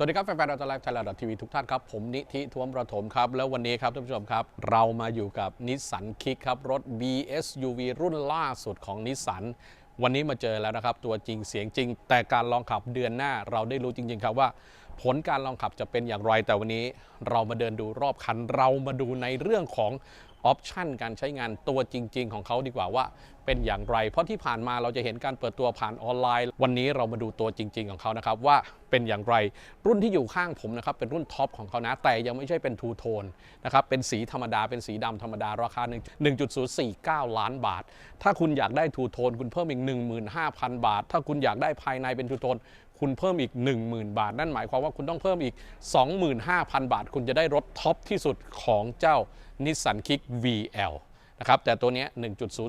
สวัสดีครับแฟนๆเราจะไลฟ์ไทยแลนด์ทีวีทุกท่านครับ ผมนิธิทวมประถมครับ แล้ววันนี้ครับท่านผู้ชมครับ เรามาอยู่กับนิสสันคิกครับ รถ BSUV รุ่นล่าสุดของนิสสันวันนี้มาเจอแล้วนะครับ ตัวจริงเสียงจริง แต่การลองขับเดือนหน้าเราได้รู้จริง ๆ ครับว่า ผลการลองขับจะเป็นอย่างไรแต่วันนี้ เรามาเดินดูรอบคันเรามาดูในเรื่องของ ออปชันการใช้งานตัวจริง ๆ ของเขาดีกว่าว่า เป็นอย่างไร เพราะที่ผ่านมาเราจะเห็นการเปิดตัวผ่านออนไลน์ วันนี้เรามาดูตัวจริง ๆ ของเขานะครับว่าเป็นอย่างไร รุ่นที่อยู่ข้างผมนะครับเป็นรุ่นท็อปของเขานะแต่ยังไม่ใช่เป็นทูโทนนะครับเป็นสีธรรมดาเป็นสีดำธรรมดาราคา 1.049 ล้านบาท ถ้าคุณอยากได้ทูโทนคุณเพิ่มอีก 15,000 บาท ถ้าคุณอยากได้ภายในเป็นทูโทน คุณเพิ่มอีก 10,000 บาท นั่นหมายความว่าคุณต้องเพิ่มอีก 25,000 บาท คุณจะได้รถท็อปที่สุดของเจ้า Nissan Kick VL นะครับแต่ตัวนี้ย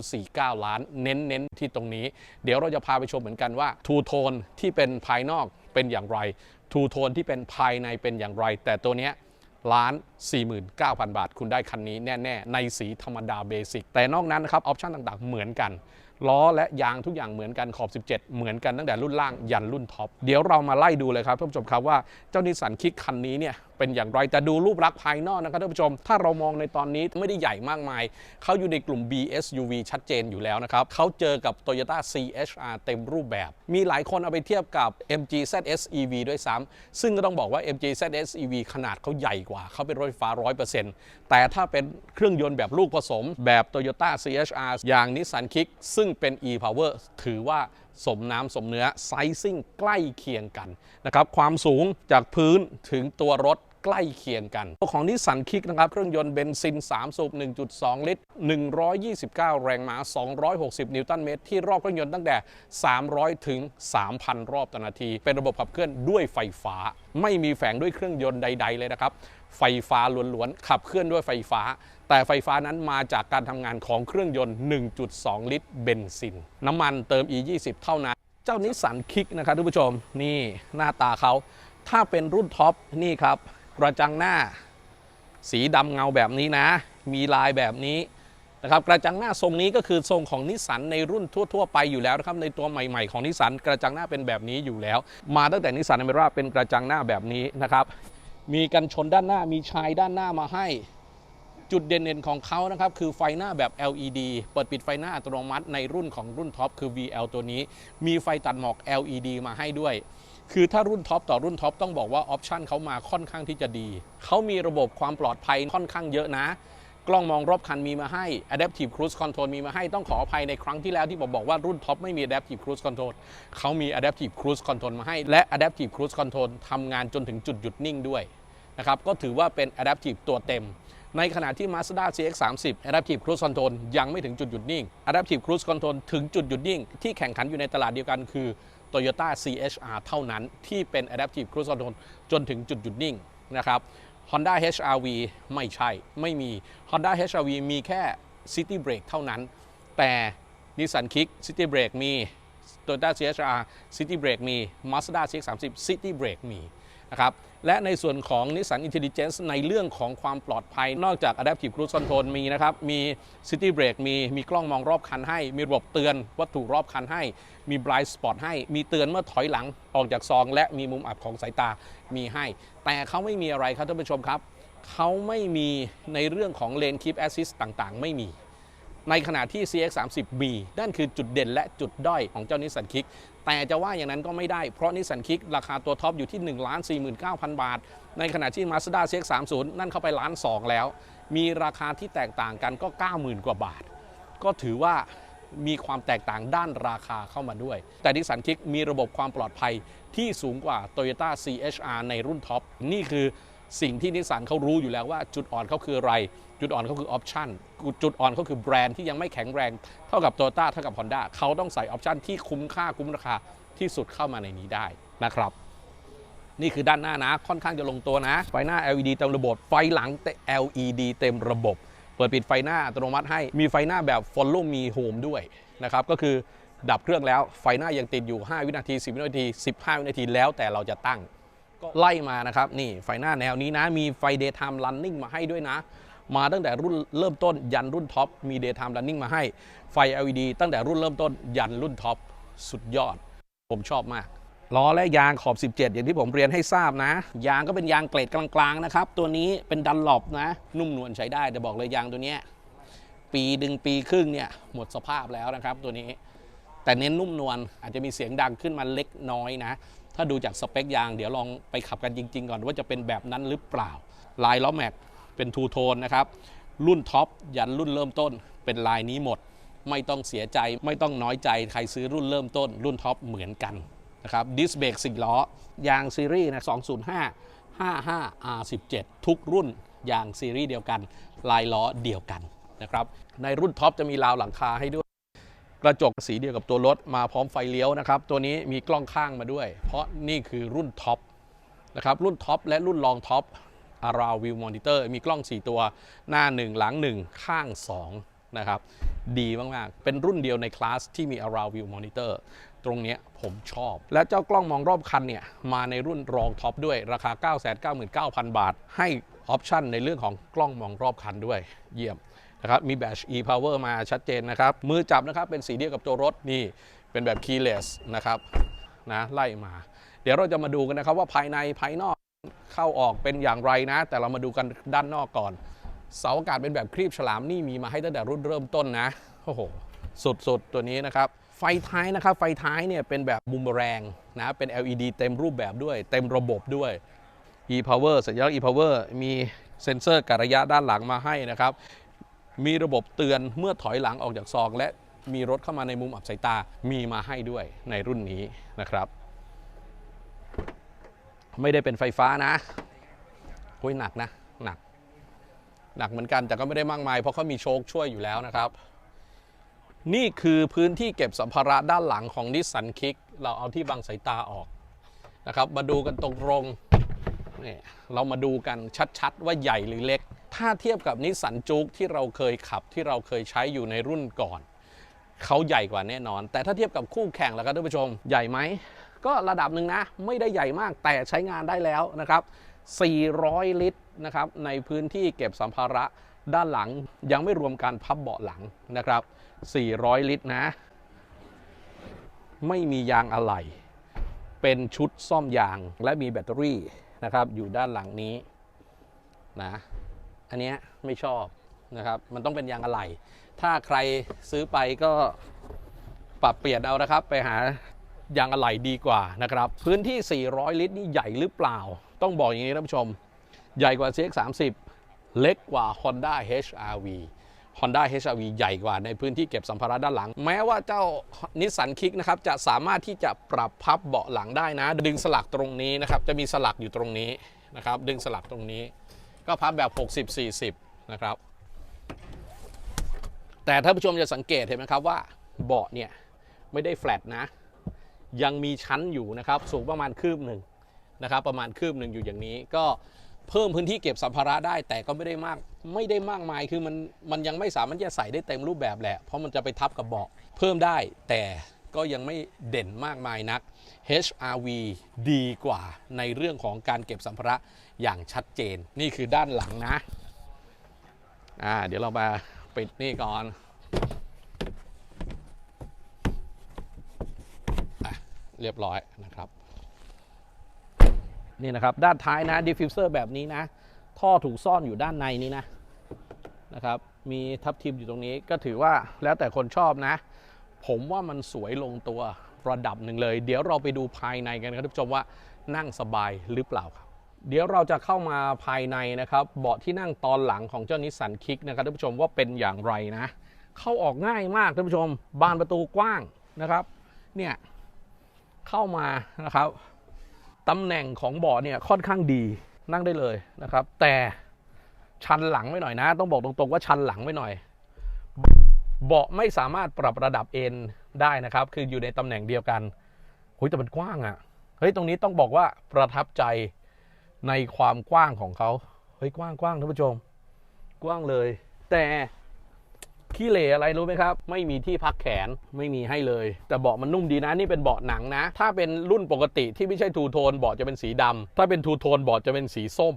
1.049 ล้านเน้นๆที่ตรงนี้ เดี๋ยวเราจะพาไปชมเหมือนกันว่าทูโทนที่เป็นภายนอกเป็นอย่างไรทูโทนที่เป็นภายในเป็นอย่างไร แต่ตัวนี้ล้าน 49,000 บาท คุณได้คันนี้แน่ ๆ ในสีธรรมดาเบสิกแต่นอกนั้นนะครับออปชันต่างๆ เหมือนกัน ล้อและยางทุกอย่างเหมือนกันขอบ 17 เหมือนกันตั้งแต่รุ่นล่างยันรุ่นท็อป เดี๋ยวเรามาไล่ดูเลยครับท่านผู้ชมครับว่าเจ้านิสสันคิกคันนี้เนี่ยเป็นอย่างไรแต่ดูรูปลักษณ์ภายนอกนะครับท่านผู้ชม ถ้าเรามองในตอนนี้ไม่ได้ใหญ่มากมาย เขาอยู่ในกลุ่ม BSUV ชัดเจนอยู่แล้วนะครับ เขาเจอกับ Toyota CHR เต็มรูปแบบ มีหลายคนเอาไปเทียบกับ MG ZS EV ด้วยซ้ำซึ่งก็ต้องบอกว่า MG ZS EV ขนาดเขาใหญ่กว่า เขาเป็นรถไฟฟ้า 100%แต่ถ้าเป็นเครื่องยนต์แบบลูกผสมแบบ Toyota CHR อย่าง Nissan Kick ซึ่งเป็น e-power ถือว่าสมน้ำสมเนื้อไซซิ่งใกล้เคียงกันนะครับความสูงจากพื้นถึงตัวรถใกล้เคียงกันตัวของนิสสันคิกนะครับ เครื่องยนต์เบนซิน 3 สูบ 1.2 ลิตร 129 แรงม้า 260 นิวตันเมตร ที่รอบเครื่องยนต์ตั้งแต่ 300 ถึง 3,000 รอบต่อนาที เป็นระบบขับเคลื่อนด้วยไฟฟ้า ไม่มีแฝงด้วยเครื่องยนต์ใด ๆ เลยนะครับ ไฟฟ้าล้วนๆ ขับเคลื่อนด้วยไฟฟ้า แต่ไฟฟ้านั้นมาจากการทำงานของเครื่องยนต์ 1.2 ลิตรเบนซิน น้ำมันเติม E20 เท่านั้น เจ้านิสสันคิกนะครับทุกผู้ชม นี่หน้าตาเขา ถ้าเป็นรุ่นท็อปนี่ครับ กระจังหน้า สีดำเงาแบบนี้นะ มีลายแบบนี้นะครับกระจังหน้าทรงนี้ก็คือทรงของนิสสันในรุ่นทั่ว ๆ ไปอยู่แล้วนะครับในตัวใหม่ๆของนิสสันกระจังหน้าเป็นแบบนี้อยู่แล้ว มาตั้งแต่นิสสันอเมร่าเป็นกระจังหน้าแบบนี้นะครับ มีกันชนด้านหน้ามีชายด้านหน้ามาให้ จุดเด่นๆของเขานะครับ คือไฟหน้าแบบ LED เปิดปิดไฟหน้าอัตโนมัติในรุ่นของรุ่นท็อปคือ VL ตัวนี้ มีไฟตัดหมอก LED มาให้ด้วย คือถ้ารุ่นท็อปต่อรุ่นท็อปต้องบอกว่าออปชันเขามาค่อนข้างที่จะดี เขามีระบบความปลอดภัยค่อนข้างเยอะนะกล้องมองรอบคันมีมาให้ Adaptive Cruise Control มีมาให้ ต้องขออภัยในครั้งที่แล้วที่ผมบอกว่ารุ่นท็อปไม่มี Adaptive Cruise Control เขามี Adaptive Cruise Control มาให้ และ Adaptive Cruise Control ทำงานจนถึงจุดหยุดนิ่งด้วย นะครับก็ถือว่าเป็น Adaptive ตัวเต็ม ในขณะที่ Mazda CX-30 Adaptive Cruise Control ยังไม่ถึงจุดหยุดนิ่ง Adaptive Cruise Control ถึงจุดหยุดนิ่ง ที่แข่งขันอยู่ในตลาดเดียวกันคือ Toyota CHR เท่านั้นที่เป็น Adaptive Cruise Control จนถึงจุดหยุดนิ่งนะครับ Honda HRV ไม่ใช่ไม่มี Honda HRV มีแค่ City Break เท่านั้น แต่ Nissan Kick City Break มี Toyota CHR City Break มี Mazda CX-30 City Break มี นะครับและในส่วนของ Nissan Intelligence ในเรื่องของความปลอดภัย นอกจาก Adaptive Cruise Control มีนะครับ มี City Brake มี มีกล้องมองรอบคันให้ มีระบบเตือนวัตถุรอบคันให้ มี Blind Spot ให้ มีเตือนเมื่อถอยหลังออกจากซอง และมีมุมอับของสายตา มีให้ แต่เขาไม่มีอะไรครับท่านผู้ชมครับ เขาไม่มีในเรื่องของ Lane Keep Assist ต่างๆ ไม่มี ในขณะที่ CX30 มีนั่นคือจุดเด่นและจุดด้อยของเจ้านิสสันคิก แต่จะว่าอย่างนั้นก็ไม่ได้ เพราะนิสสันคิกราคาตัวท็อปอยู่ที่ 1 4 9 0 0 0 บาท ในขณะที่ Mazda CX30 นั่นเข้าไปล้าน2แล้ว มีราคาที่แตกต่างกันก็ 90,000 กว่าบาท ก็ถือว่ามีความแตกต่างด้านราคาเข้ามาด้วย แต่นิสสันคิกมีระบบความปลอดภัยที่สูงกว่า Toyota CHR ในรุ่นท็อป นี่คือสิ่งที่นิสสันเขารู้อยู่แล้วว่าจุดอ่อนเขาคืออะไร จุดอ่อนเขาคือออปชันจุดอ่อนเขาคือแบรนด์ที่ยังไม่แข็งแรงเท่ากับ t o y ต้าเท่ากับ Honda เขาต้องใส่ออปชันที่คุ้มค่าคุ้มราคาที่สุดเข้ามาในนี้ได้นะครับนี่คือด้านหน้านะ ค่อนข้างจะลงตัวนะ ไฟหน้า LED เต็มระบบ ไฟหลัง LED เต็มระบบ เปิดปิดไฟหน้าอัตโนมัติให้ มีไฟหน้าแบบ Follow Me Home ด้วยนะครับ ก็คือดับเครื่องแล้ว ไฟหน้ายังติดอยู่ 5 วินาที 10 วินาที 15 วินาทีแล้วแต่เราจะตั้ง ก็ไล่มานะครับ นี่ไฟหน้าแนวนี้นะ มีไฟ Daytime Running มาให้ด้วยนะ มาตั้งแต่รุ่นเริ่มต้นยันรุ่นท็อปมี Daytime Running มาให้ไฟ LED ตั้งแต่รุ่นเริ่มต้นยันรุ่นท็อปสุดยอด ผมชอบมากล้อและยางขอบ 17 อย่างที่ผมเรียนให้ทราบนะ ยางก็เป็นยางเกรดกลางๆนะครับ ตัวนี้เป็นดันหลบนะ นุ่มนวลใช้ได้แต่บอกเลยยางตัวนี้ ปีดึงปีครึ่งเนี่ยหมดสภาพแล้วนะครับ ตัวนี้ แต่เน้นนุ่มนวลอาจจะมีเสียงดังขึ้นมาเล็กน้อยนะ ถ้าดูจากสเปคยาง เดี๋ยวลองไปขับกันจริง ๆ ก่อนว่าจะเป็นแบบนั้นหรือเปล่า ลายล้อแม็ก เป็นทูโทนนะครับ รุ่นท็อปยันรุ่นเริ่มต้นเป็นลายนี้หมด ไม่ต้องเสียใจไม่ต้องน้อยใจใครซื้อรุ่นเริ่มต้น รุ่นท็อปเหมือนกันนะครับดิสเบรกสี่ล้อยางซีรีส์นะ205 55 R17 ทุกรุ่นยางซีรีส์เดียวกัน ลายล้อเดียวกันนะครับในรุ่นท็อปจะมีราวหลังคาให้ด้วย กระจกสีเดียวกับตัวรถมาพร้อมไฟเลี้ยวนะครับ ตัวนี้มีกล้องข้างมาด้วย เพราะนี่คือรุ่นท็อปนะครับรุ่นท็อปและรุ่นรองท็อป Around View Monitor มีกล้อง 4 ตัวหน้า 1 หลัง 1 ข้าง 2 นะครับ ดีมาก ๆ เป็นรุ่นเดียวในคลาสที่มี Around View Monitor ตรงนี้ผมชอบ และเจ้ากล้องมองรอบคันเนี่ย มาในรุ่นรองท็อปด้วยราคา 999,000 บาท ให้ออปชันในเรื่องของกล้องมองรอบคันด้วย เยี่ยมนะครับมีแบต e-power มาชัดเจนนะครับ มือจับนะครับเป็นสีเดียวกับตัวรถนี่เป็นแบบ keyless นะครับนะไล่มา เดี๋ยวเราจะมาดูกันนะครับว่าภายในภายนอก เข้าออกเป็นอย่างไรนะ แต่เรามาดูกันด้านนอกก่อน เสาอากาศเป็นแบบครีบฉลามนี่มีมาให้ตั้งแต่รุ่นเริ่มต้นนะโอ้โหสุดๆ ตัวนี้นะครับ ไฟท้ายนะครับ ไฟท้ายเนี่ยเป็นแบบบูมแรงนะ เป็น LED เต็มรูปแบบด้วย เต็มระบบด้วย e-power สัญลักษณ์ e-power มีเซ็นเซอร์กะระยะด้านหลังมาให้นะครับ มีระบบเตือนเมื่อถอยหลังออกจากซอง และมีรถเข้ามาในมุมอับสายตา มีมาให้ด้วยในรุ่นนี้นะครับ ไม่ได้เป็นไฟฟ้านะโอ้ยหนักนะหนัก หนักเหมือนกันแต่ก็ไม่ได้มากมายเพราะเขามีโชคช่วยอยู่แล้วนะครับ นี่คือพื้นที่เก็บสัมภาระด้านหลังของนิสสันคิกเราเอาที่บังสายตาออกนะครับ มาดูกันตรงๆนี่เรามาดูกันชัดๆ ว่าใหญ่หรือเล็ก ถ้าเทียบกับนิสสันจูกที่เราเคยขับที่เราเคยใช้อยู่ในรุ่นก่อนเขาใหญ่กว่าแน่นอน แต่ถ้าเทียบกับคู่แข่งแล้วครับท่านผู้ชมใหญ่ไหม ก็ระดับหนึ่งนะไม่ได้ใหญ่มากแต่ใช้งานได้แล้วนะครับ 400 ลิตรนะครับในพื้นที่เก็บสัมภาระด้านหลังยังไม่รวมการพับเบาะหลังนะครับ 400 ลิตรนะ ไม่มียางอะไหล่เป็นชุดซ่อมยางและมีแบตเตอรี่นะครับ อยู่ด้านหลังนี้นะอันเนี้ยไม่ชอบนะครับ มันต้องเป็นยางอะไหล่ถ้าใครซื้อไปก็ปรับเปลี่ยนเอานะครับ ไปหา ยางอะไหล่ดีกว่านะครับ พื้นที่ 400 ลิตรนี่ใหญ่หรือเปล่า ต้องบอกอย่างนี้ท่านผู้ชม ใหญ่กว่า CX30 เล็กกว่า Honda HRV Honda HRV ใหญ่กว่าในพื้นที่เก็บสัมภาระด้านหลัง แม้ว่าเจ้านิสสันคิกนะครับจะสามารถที่จะปรับพับเบาะหลังได้นะ ดึงสลักตรงนี้นะครับจะมีสลักอยู่ตรงนี้นะครับ ดึงสลักตรงนี้ ก็พับแบบ 60-40 นะครับ แต่ท่านผู้ชมจะสังเกตเห็นไหมครับว่าเบาะเนี่ยไม่ได้แฟลตนะ ยังมีชั้นอยู่นะครับสูงประมาณคืบหนึ่งนะครับประมาณคืบหนึ่งอยู่อย่างนี้ ก็เพิ่มพื้นที่เก็บสัมภาระได้ แต่ก็ไม่ได้มากไม่ได้มากมายคือมันมันยังไม่สามารถจะใส่ได้เต็มรูปแบบแหละ เพราะมันจะไปทับกับเบาะเพิ่มได้แต่ก็ยังไม่เด่นมากมายนัก HRV ดีกว่าในเรื่องของการเก็บสัมภาระอย่างชัดเจน นี่คือด้านหลังนะอ่าเดี๋ยวเรามาปิดนี่ก่อนอะ เรียบร้อยนะครับ นี่นะครับ ด้านท้ายนะดิฟฟิวเซอร์แบบนี้นะ ท่อถูกซ่อนอยู่ด้านในนี้นะนะครับ มีทับทิมอยู่ตรงนี้ก็ถือว่าแล้วแต่คนชอบนะ ผมว่ามันสวยลงตัวระดับหนึ่งเลย เดี๋ยวเราไปดูภายในกันครับท่านผู้ชมว่านั่งสบายหรือเปล่าครับเดี๋ยวเราจะเข้ามาภายในนะครับ เบาะที่นั่งตอนหลังของเจ้านิสสันคิกนะครับท่านผู้ชมว่าเป็นอย่างไรนะ เข้าออกง่ายมากท่านผู้ชม บานประตูกว้างนะครับ เนี่ย เข้ามานะครับตำแหน่งของเบาะเนี่ยค่อนข้างดีนั่งได้เลยนะครับ แต่ชันหลังไว้หน่อยนะ ต้องบอกตรงๆว่าชันหลังไว้หน่อย เบาะไม่สามารถปรับระดับเอ็นได้นะครับ คืออยู่ในตำแหน่งเดียวกันหุยแต่มันกว้างอะ่ะเฮ้ยตรงนี้ต้องบอกว่าประทับใจในความกว้างของเขาเฮ้ยกว้างกว้างท่านผู้ชม กว้างเลย แต่ ขี้เหร่อะไรรู้ไหมครับ ไม่มีที่พักแขนไม่มีให้เลย แต่เบาะมันนุ่มดีนะนี่เป็นเบาะหนังนะ ถ้าเป็นรุ่นปกติที่ไม่ใช่ทูโทนเบาะจะเป็นสีดำถ้าเป็นทูโทนเบาะจะเป็นสีส้ม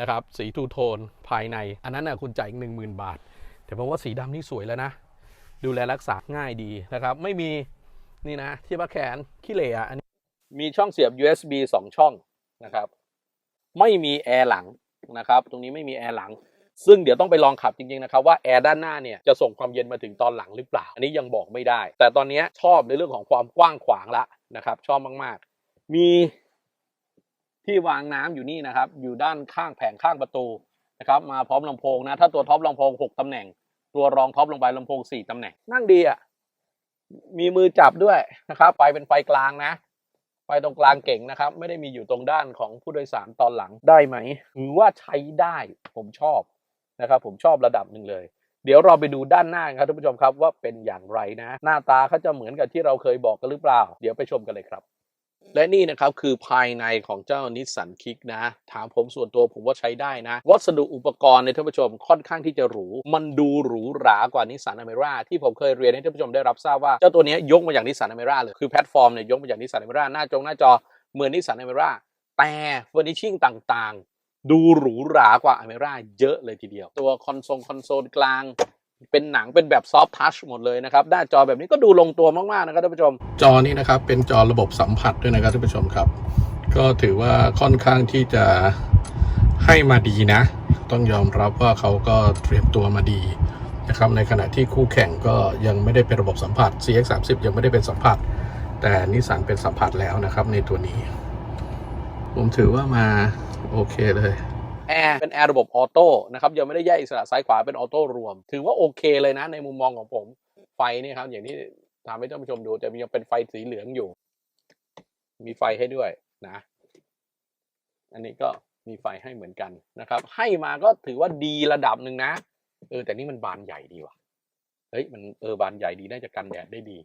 นะครับสีทูโทนภายใน อันนั้นน่ะคุณจ่ายอีกหนึ่งหมื่นบาท แต่ผมว่าสีดำนี่สวยแล้วนะ ดูแลรักษาง่ายดีนะครับ ไม่มีนี่นะ ที่พักแขนขี้เหร่อะอันนี้มีช่องเสียบ USB 2 ช่องนะครับ ไม่มีแอร์หลังนะครับ ตรงนี้ไม่มีแอร์หลัง ซึ่งเดี๋ยวต้องไปลองขับจริงๆนะครับว่าแอร์ด้านหน้าเนี่ยจะส่งความเย็นมาถึงตอนหลังหรือเปล่า อันนี้ยังบอกไม่ได้ แต่ตอนนี้ชอบในเรื่องของความกว้างขวางละนะครับ ชอบมากๆ มีที่วางน้ำอยู่นี่นะครับ อยู่ด้านข้างแผงข้างประตูนะครับ มาพร้อมลำโพงนะ ถ้าตัวท็อปลำโพง 6ตำแหน่ง ตัวรองท็อปลงไปลำโพง 4ตำแหน่ง นั่งดีอะ มีมือจับด้วยนะครับ ไฟเป็นไฟกลางนะ ไฟตรงกลางเก่งนะครับ ไม่ได้มีอยู่ตรงด้านของผู้โดยสารตอนหลังได้ไหม ถือว่าใช้ได้ ผมชอบ นะครับผมชอบระดับหนึ่งเลย เดี๋ยวเราไปดูด้านหน้าครับท่านผู้ชมครับว่าเป็นอย่างไรนะ หน้าตาเขาจะเหมือนกับที่เราเคยบอกกันหรือเปล่า เดี๋ยวไปชมกันเลยครับ และนี่นะครับคือภายในของเจ้านิสสันคิกนะ ถามผมส่วนตัวผมว่าใช้ได้นะ วัสดุอุปกรณ์ในท่านผู้ชมค่อนข้างที่จะหรู มันดูหรูหรากว่านิสสันอเมร่าที่ผมเคยเรียนให้ท่านผู้ชมได้รับทราบว่าเจ้าตัวนี้ยกมาจากนิสสันอเมร่าเลยคือแพลตฟอร์มเนี่ยยกมาจากนิสสันอเมร่าหน้าจงหน้าจอเหมือนนิสสันอเมร่าแต่เฟอร์นิชิ่งต่าง ดูหรูหรากว่าอเมร่าเยอะเลยทีเดียว ตัวคอนโซลคอนโซลกลางเป็นหนังเป็นแบบซอฟทัชหมดเลยนะครับหน้าจอแบบนี้ก็ดูลงตัวมาก ๆ นะครับท่านผู้ชม จอนี้นะครับ เป็นจอระบบสัมผัสด้วยนะครับท่านผู้ชมครับ ก็ถือว่าค่อนข้างที่จะให้มาดีนะ ต้องยอมรับว่าเขาก็เตรียมตัวมาดีนะครับในขณะที่คู่แข่งก็ยังไม่ได้เป็นระบบสัมผัส CX30 ยังไม่ได้เป็นสัมผัส แต่นิสสันเป็นสัมผัสแล้วนะครับในตัวนี้ ผมถือว่ามา โอเคเลยแอร์เป็นแอร์ระบบออโต้นะครับยังไม่ได้แยกอิสระซ้ายขวาเป็นออโต้รวม ถือว่าโอเคเลยนะในมุมมองของผมไฟนี่ครับ อย่างที่ทำให้ท่านผู้ชมดูแต่ยังเป็นไฟสีเหลืองอยู่ มีไฟให้ด้วยนะ อันนี้ก็มีไฟให้เหมือนกันนะครับ ให้มาก็ถือว่าดีระดับหนึ่งนะเออแต่นี่มันบานใหญ่ดีว่ะเฮ้ยมันเออบานใหญ่ดีน่าจะกันแดดได้ดี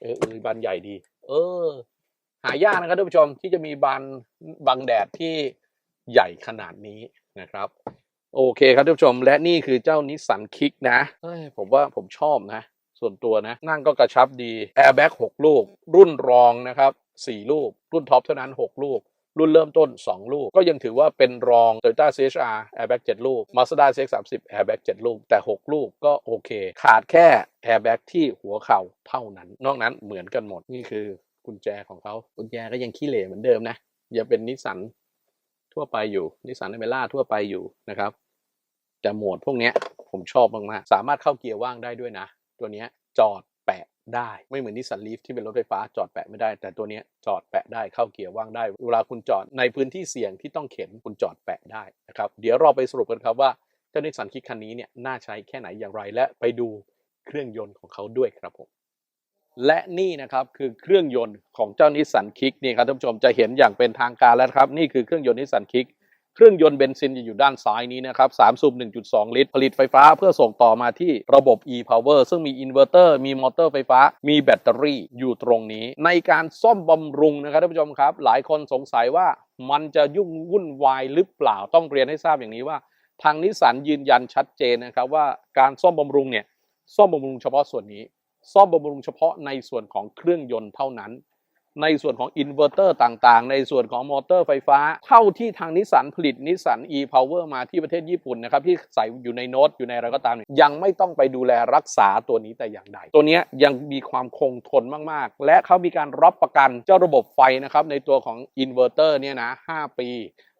เออเออบานใหญ่ดี เออ หายากนะครับท่านผู้ชมที่จะมีบานบังแดดที่ ใหญ่ขนาดนี้นะครับ โอเคครับท่านผู้ชม และนี่คือเจ้านิสสันคิกนะผมว่าผมชอบนะ ส่วนตัวนะ นั่งก็กระชับดีแอร์แบ็ก6ลูก รุ่นรองนะครับ4ลูก รุ่นท็อปเท่านั้น 6 ลูก รุ่นเริ่มต้น 2 ลูก ก็ยังถือว่าเป็นรอง Toyota CHR Airbag 7 ลูก Mazda CX-30 Airbag 7 ลูก แต่ 6 ลูกก็โอเค ขาดแค่ Airbag ที่หัวเข่าเท่านั้น นอกนั้นเหมือนกันหมดนี่คือกุญแจของเขากุญแจก็ยังขี้เหร่เหมือนเดิมนะยังเป็นนิสสัน ทั่วไปอยู่นิสสันอเมร่าทั่วไปอยู่นะครับ แต่โหมดพวกนี้ผมชอบมากๆ สามารถเข้าเกียร์ว่างได้ด้วยนะ ตัวนี้จอดแปะได้ไม่เหมือนนิสสันลีฟที่เป็นรถไฟฟ้าจอดแปะไม่ได้ แต่ตัวนี้จอดแปะได้เข้าเกียร์ว่างได้ เวลาคุณจอดในพื้นที่เสี่ยงที่ต้องเข็นคุณจอดแปะได้นะครับเดี๋ยวเราไปสรุปกันครับว่าเจ้านิสสันคิกคันนี้เนี่ยน่าใช้แค่ไหนอย่างไรและไปดูเครื่องยนต์ของเขาด้วยครับผม และนี่นะครับคือเครื่องยนต์ของเจ้านิสสันคิกนี่ครับท่านผู้ชมจะเห็นอย่างเป็นทางการแล้วครับ นี่คือเครื่องยนต์นิสสันคิกเครื่องยนต์เบนซินจะอยู่ด้านซ้ายนี้นะครับ3สูบ1.2 ลิตร ผลิตไฟฟ้าเพื่อส่งต่อมาที่ระบบ e-power ซึ่งมีอินเวอร์เตอร์ มีมอเตอร์ไฟฟ้า มีแบตเตอรี่อยู่ตรงนี้ ในการซ่อมบำรุงนะครับท่านผู้ชมครับ หลายคนสงสัยว่ามันจะยุ่งวุ่นวายหรือเปล่าต้องเรียนให้ทราบอย่างนี้ว่า ทางนิสสันยืนยันชัดเจนนะครับว่าการซ่อมบำรุงเนี่ยซ่อมบำรุงเฉพาะส่วนนี้ ซ่อมบำรุงเฉพาะในส่วนของเครื่องยนต์เท่านั้น ในส่วนของอินเวอร์เตอร์ต่างๆ ในส่วนของมอเตอร์ไฟฟ้า เท่าที่ทางนิสสันผลิตนิสสัน e-power มาที่ประเทศญี่ปุ่นนะครับ ที่ใส่อยู่ในโน้ตอยู่ในอะไรก็ตามเนี่ยยังไม่ต้องไปดูแลรักษาตัวนี้แต่อย่างใด ตัวนี้ยังมีความคงทนมากๆ และเขามีการรับประกันเจ้าระบบไฟนะครับในตัวของอินเวอร์เตอร์เนี่ยนะ5ปี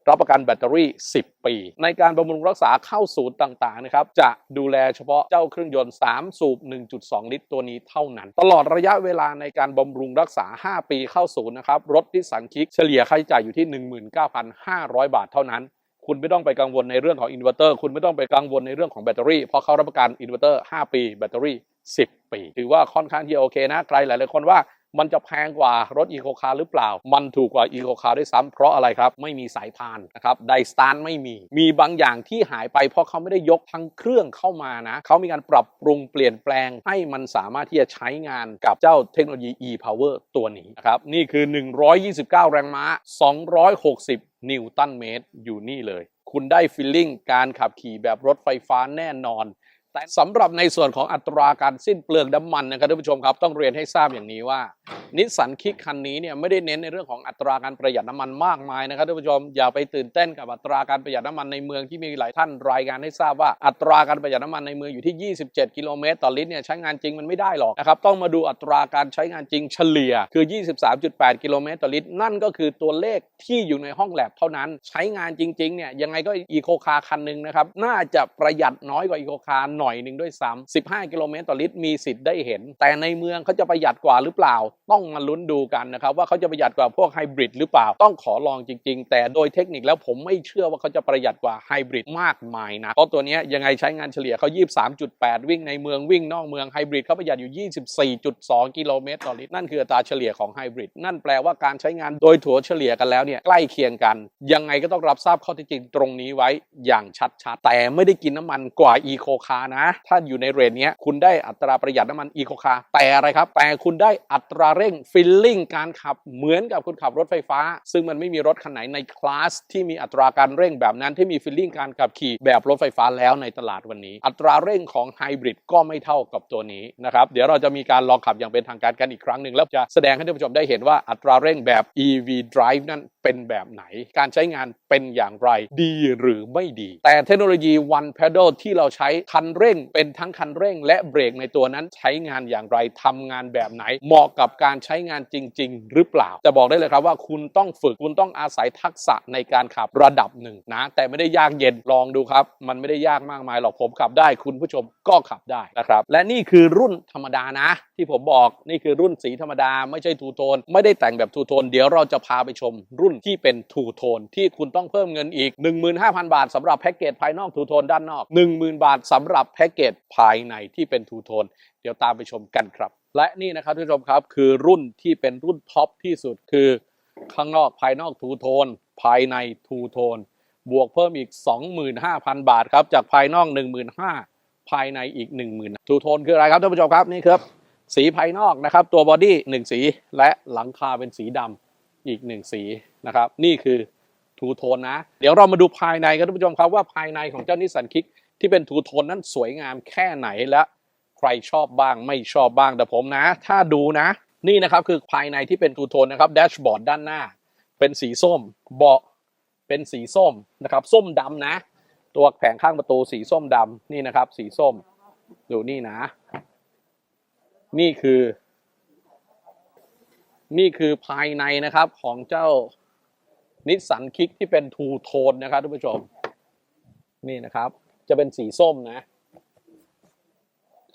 รับประกันแบตเตอรี่ 10 ปี ในการบำรุงรักษาเข้าศูนย์ต่างๆนะครับจะดูแลเฉพาะเจ้าเครื่องยนต์ 3 สูบ 1.2 ลิตรตัวนี้เท่านั้น ตลอดระยะเวลาในการบำรุงรักษา 5 ปีเข้าศูนย์นะครับรถที่สันคิกเฉลี่ยค่าใช้จ่ายอยู่ที่ 19,500 บาทเท่านั้นคุณไม่ต้องไปกังวลในเรื่องของอินเวอร์เตอร์ คุณไม่ต้องไปกังวลในเรื่องของแบตเตอรี่ เพราะเขารับประกันอินเวอร์เตอร์ 5 ปี แบตเตอรี่ 10 ปี ถือว่าค่อนข้างที่โอเคนะ ใครหลาย ๆ คนว่า มันจะแพงกว่ารถอีโคคาร์หรือเปล่า มันถูกกว่าอีโคคาร์ด้วยซ้ำเพราะอะไรครับ ไม่มีสายพานนะครับไดสตาร์ไม่มี มีบางอย่างที่หายไปเพราะเขาไม่ได้ยกทั้งเครื่องเข้ามานะเขามีการปรับปรุงเปลี่ยนแปลง ให้มันสามารถที่จะใช้งานกับเจ้าเทคโนโลยี e-power ตัวนี้นะครับนี่คือ 129 แรงม้า 260 นิวตันเมตรอยู่นี่เลย คุณได้ฟีลลิ่งการขับขี่แบบรถไฟฟ้าแน่นอน สำหรับในส่วนของอัตราการสิ้นเปลืองน้ำมันนะครับท่านผู้ชมครับต้องเรียนให้ทราบอย่างนี้ว่า นิสสันคิกคันนี้เนี่ยไม่ได้เน้นในเรื่องของอัตราการประหยัดน้ำมันมากมายนะครับท่านผู้ชมอย่าไปตื่นเต้นกับอัตราการประหยัดน้ำมันในเมืองที่มีหลายท่านรายงานให้ทราบว่าอัตราการประหยัดน้ำมันในเมืองอยู่ที่ 27 กิโลเมตรต่อลิตรเนี่ยใช้งานจริงมันไม่ได้หรอกนะครับต้องมาดูอัตราการใช้งานจริงเฉลี่ยคือ 23.8 กิโลเมตรต่อลิตร นั่นก็คือตัวเลขที่อยู่ในห้องแลบเท่านั้นใช้งานจริงๆเนี่ยยังไงก็อีโคคาคันหนึ่งนะครับน่าจะประหยัดน้อยกว่าอีโคคาหน่อยหนึ่งด้วยซ้ำ15 กิโลเมตรต่อลิตรมีสิทธิ์ได้เห็น แต่ในเมืองเขาจะประหยัดกว่าหรือเปล่า ต้องมาลุ้นดูกันนะครับว่าเขาจะประหยัดกว่าพวกไฮบริดหรือเปล่า ต้องขอลองจริง ๆ แต่โดยเทคนิคแล้วผมไม่เชื่อว่าเขาจะประหยัดกว่าไฮบริดมากมายนะเพราะตัวนี้ยังไงใช้งานเฉลี่ยเขา 23.8 วิ่งในเมืองวิ่งนอกเมืองไฮบริดเขาประหยัดอยู่ 24.2 กิโลเมตรต่อลิตรนั่นคืออัตราเฉลี่ยของไฮบริดนั่นแปลว่าการใช้งานโดยถัวเฉลี่ยกันแล้วเนี่ยใกล้เคียงกัน ยังไงก็ต้องรับทราบข้อเท็จจริงตรงนี้ไว้อย่างชัดๆแต่ไม่ได้กินน้ำมันกว่าอีโคคานะถ้าอยู่ในเรทเนี้คุณได้อัตราประหยัดน้ำมันอีโคคาแต่อะไรครับ แต่คุณได้อัตราเร่งฟิลลิ่งการขับเหมือนกับคุณขับรถไฟฟ้า ซึ่งมันไม่มีรถคันไหนในคลาสที่มีอัตราการเร่งแบบนั้นที่มีฟิลลิ่งการขับขี่แบบรถไฟฟ้าแล้วในตลาดวันนี้ อัตราเร่งของไฮบริดก็ไม่เท่ากับตัวนี้นะครับเดี๋ยวเราจะมีการลองขับอย่างเป็นทางการกันอีกครั้งหนึ่งแล้วจะแสดงให้ท่านผู้ชมได้เห็นว่าอัตราเร่งแบบ EV Drive นั้นเป็นแบบไหน การใช้งานเป็นอย่างไร ดีหรือไม่ดี แต่เทคโนโลยี One Pedal ที่เราใช้คันเร่ง เป็นทั้งคันเร่ง และเบรกในตัวนั้นใช้งานอย่างไรทำงานแบบไหน เหมาะกับการใช้งานจริง ๆ หรือเปล่า จะบอกได้เลยครับว่าคุณต้องฝึกคุณต้องอาศัยทักษะในการขับระดับหนึ่งนะแต่ไม่ได้ยากเย็นลองดูครับ มันไม่ได้ยากมากมายหรอกผมขับได้คุณผู้ชมก็ขับได้นะครับ และนี่คือรุ่นธรรมดานะ ที่ผมบอกนี่คือรุ่นสีธรรมดา ไม่ใช่ทูโทน ไม่ได้แต่งแบบทูโทน เดี๋ยวเราจะพาไปชม รุ่นที่เป็นทูโทน ที่คุณต้องเพิ่มเงินอีก 15,000 บาทสำหรับแพ็กเกจภายนอกทูโทนด้านนอก 10,000 บาทสำหรับแพ็กเกจภายในที่เป็นทูโทนเดี๋ยวตามไปชมกันครับ และนี่นะครับท่านผู้ชมครับคือรุ่นที่เป็นรุ่นท็อปที่สุดคือข้างนอกภายนอกทูโทนภายในทูโทนบวกเพิ่มอีก 25,000 บาทครับ จากภายนอก 15,000 ภายในอีก 10,000ทูโทนคืออะไรครับท่านผู้ชมครับนี่ครับ สีภายนอกนะครับ ตัวบอดี้หนึ่งสีและหลังคาเป็นสีดำอีกหนึ่งสีนะครับ นี่คือทูโทนนะ เดี๋ยวเรามาดูภายในกันท่านผู้ชมครับว่าภายในของเจ้านิสสันคิก ที่เป็นทูโทนนั้นสวยงามแค่ไหนและใครชอบบ้างไม่ชอบบ้างแต่ผมนะ ถ้าดูนะ นี่นะครับคือภายในที่เป็นทูโทนนะครับแดชบอร์ดด้านหน้า เป็นสีส้มเบาะเป็นสีส้มนะครับ ส้มดำนะ ตัวแผงข้างประตูสีส้มดำนี่นะครับ สีส้ม ดูนี่นะ นี่คือ นี่คือภายในนะครับของเจ้านิสสันคิกที่เป็นทูโทนนะครับท่านผู้ชม นี่นะครับ จะเป็นสีส้มนะ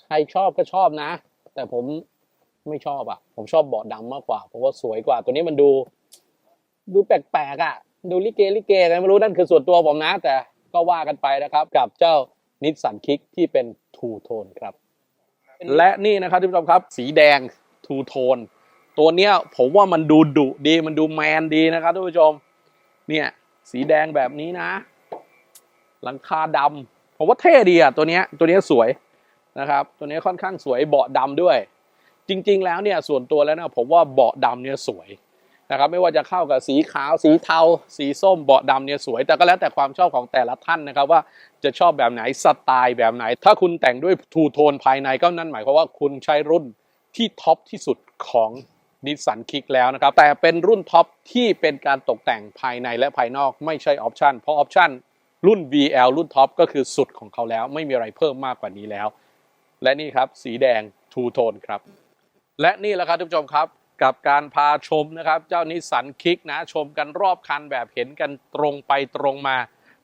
ใครชอบก็ชอบนะ แต่ผมไม่ชอบอะ ผมชอบเบาะดำมากกว่า เพราะว่าสวยกว่า ตัวนี้มันดู ดูแปลกๆอะ ดูลิเกลิเกอะไรไม่รู้นั่นคือส่วนตัวผมนะ แต่ก็ว่ากันไปนะครับ กับเจ้านิสสันคิกที่เป็นทูโทนครับ และนี่นะครับท่านผู้ชมครับ สีแดงทูโทนตัวเนี้ยผมว่ามันดูดุดีมันดูแมนดีนะครับท่านผู้ชม เนี่ย สีแดงแบบนี้นะ หลังคาดำ ผมว่าเท่ดีอะตัวเนี้ยตัวเนี้ยสวยนะครับตัวนี้ค่อนข้างสวยเบาะดำด้วย จริง ๆ แล้วเนี่ยส่วนตัวแล้วนะผมว่าเบาะดำเนี่ยสวยนะครับไม่ว่าจะเข้ากับสีขาว สีเทา สีส้มเบาะดำเนี่ยสวย แต่ก็แล้วแต่ความชอบของแต่ละท่านนะครับว่าจะชอบแบบไหนสไตล์แบบไหน ถ้าคุณแต่งด้วยทูโทนภายในก็นั่นหมายความว่าคุณใช้รุ่นที่ท็อปที่สุดของนิสสันคิกแล้วนะครับแต่เป็นรุ่นท็อปที่เป็นการตกแต่งภายในและภายนอกไม่ใช่ออปชันเพราะออปชัน รุ่น VL รุ่นท็อปก็คือสุดของเขาแล้ว ไม่มีอะไรเพิ่มมากกว่านี้แล้ว และนี่ครับสีแดงทูโทนครับ และนี่แหละครับท่านผู้ชมครับ กับการพาชมนะครับ เจ้านิสสันคิกนะ ชมกันรอบคันแบบเห็นกันตรงไปตรงมา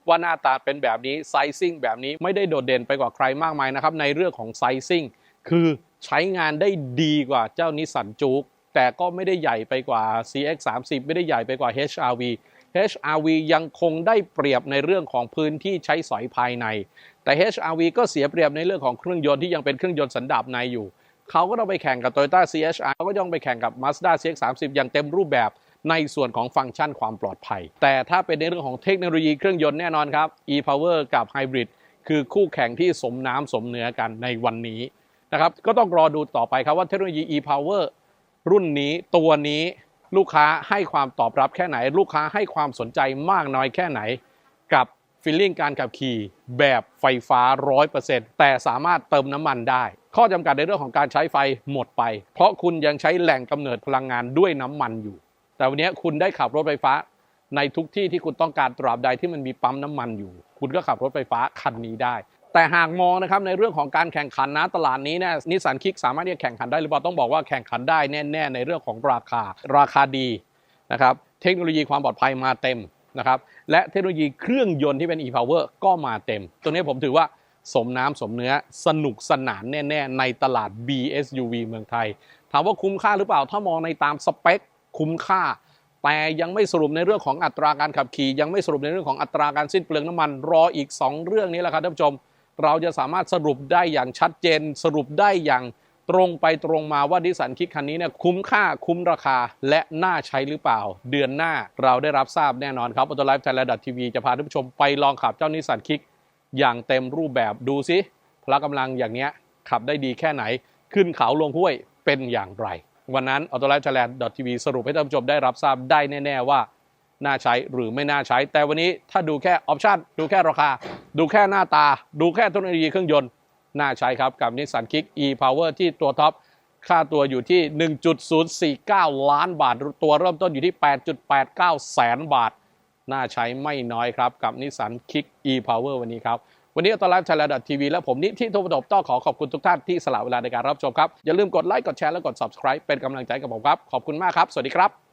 ว่าหน้าตาเป็นแบบนี้ไซซิ่งแบบนี้ไม่ได้โดดเด่นไปกว่าใครมากมายนะครับ ในเรื่องของไซซิ่งคือใช้งานได้ดีกว่าเจ้านิสสันจูกแต่ก็ไม่ได้ใหญ่ไปกว่า CX30 ไม่ได้ใหญ่ไปกว่า HRV HRV ยังคงได้เปรียบในเรื่องของพื้นที่ใช้สอยภายใน แต่ HRV ก็เสียเปรียบในเรื่องของเครื่องยนต์ที่ยังเป็นเครื่องยนต์สันดาปในอยู่ เขาก็ต้องไปแข่งกับ Toyota CHR เขาก็ต้องไปแข่งกับ Mazda CX-30 อย่างเต็มรูปแบบในส่วนของฟังก์ชันความปลอดภัย แต่ถ้าเป็นในเรื่องของเทคโนโลยีเครื่องยนต์แน่นอนครับ e-power กับ hybrid คือคู่แข่งที่สมน้ำสมเนื้อกันในวันนี้นะครับ ก็ต้องรอดูต่อไปครับว่าเทคโนโลยี e-power รุ่นนี้ตัวนี้ ลูกค้าให้ความตอบรับแค่ไหน ลูกค้าให้ความสนใจมากน้อยแค่ไหน กับฟีลลิ่งการขับขี่แบบไฟฟ้า 100%แต่สามารถเติมน้ำมันได้ ข้อจำกัดในเรื่องของการใช้ไฟหมดไป เพราะคุณยังใช้แหล่งกำเนิดพลังงานด้วยน้ำมันอยู่ แต่วันนี้คุณได้ขับรถไฟฟ้าในทุกที่ที่คุณต้องการตราบใดที่มันมีปั๊มน้ำมันอยู่ คุณก็ขับรถไฟฟ้าคันนี้ได้ แต่หากมองนะครับในเรื่องของการแข่งขันนะตลาดนี้เนี่ยนิสสันคิกสามารถที่จะแข่งขันได้หรือเปล่าต้องบอกว่าแข่งขันได้แน่ๆในเรื่องของราคาราคาดีนะครับเทคโนโลยีความปลอดภัยมาเต็มนะครับและเทคโนโลยีเครื่องยนต์ที่เป็น e-power ก็มาเต็ม ตัวนี้ผมถือว่าสมน้ำสมเนื้อสนุกสนานแน่ๆในตลาด BSUV เมืองไทย ถามว่าคุ้มค่าหรือเปล่าถ้ามองในตามสเปคคุ้มค่า แต่ยังไม่สรุปในเรื่องของอัตราการขับขี่ ยังไม่สรุปในเรื่องของอัตราการสิ้นเปลืองน้ำมัน รออีก 2 เรื่องนี้แหละครับท่านผู้ชม เราจะสามารถสรุปได้อย่างชัดเจน สรุปได้อย่างตรงไปตรงมาว่าดิสันคิกคันนี้เนี่ยคุ้มค่าคุ้มราคาและน่าใช้หรือเปล่า เดือนหน้าเราได้รับทราบแน่นอนครับอ u ต o ไลฟ์ไทยแลนด์ทีวีจะพาท่านผู้ชมไปลองขับเจ้านิสสันคิกอย่างเต็มรูปแบบดูซิพละกำลังอย่างเนี้ยขับได้ดีแค่ไหน ขึ้นเขาลงห้วยเป็นอย่างไร วันนั้น a u t o l i f e Thailand TV สรุปให้ท่านผู้ชมได้รับทราบได้แน่ ๆ ว่า น่าใช้หรือไม่น่าใช้ แต่วันนี้ถ้าดูแค่ออปชันดูแค่ราคา ดูแค่หน้าตา ดูแค่เทคโนโลยีเครื่องยนต์น่าใช้ครับ กับ Nissan Kick e-Power ที่ตัวท็อปค่าตัวอยู่ที่ 1.049 ล้านบาท ตัวเริ่มต้นอยู่ที่ 8.89 แสนบาท น่าใช้ไม่น้อยครับ กับ Nissan Kick e-Power วันนี้ครับวันนี้อัตไลฟ์ไทยแลนด์ทีวีและผมนิธิโทปดบต้องขอขอบคุณทุกท่านที่สละเวลาในการรับชมครับ อย่าลืมกดไลค์กดแชร์และกด subscribe เป็นกำลังใจกับผมครับ ขอบคุณมากครับ สวัสดีครับ